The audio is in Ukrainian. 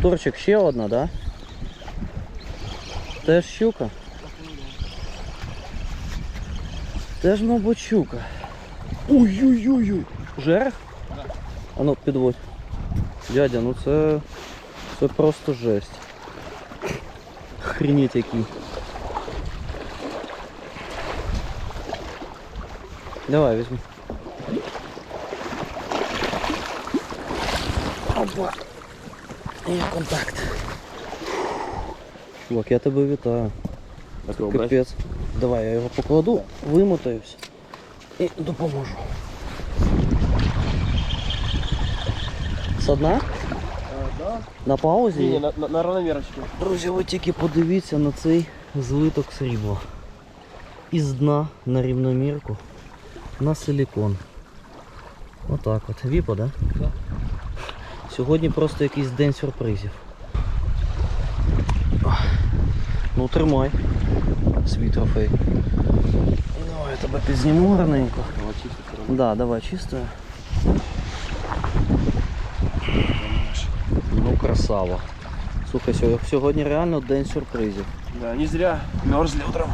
Моторчик ще одна, да? Теж щука? Теж, мабуть, щука. Ой-ой-ой-ой. Жерех? А ну підводь. Дядя, ну це. Це просто жесть. Хреніть який. Давай візьми. Опа. Є контакт. Чувак, я тебе вітаю. Капець. Давай я його покладу, вимотаюсь і допоможу. З дна? Да? На паузі? Ні, на, на, на равномірочку. Друзі, ви тільки подивіться на цей злиток срібла. Із дна на рівномірку на силікон. Отак от. Віпо, да? Да. Сьогодні просто якийсь день сюрпризів. Ну тримай свій трофей. Давай я тебе підзніму гарненько. Давай чисто. Да, давай чистую. Ну красава. Слухай, сьогодні реально день сюрпризів. Да, не зря мерзли утром.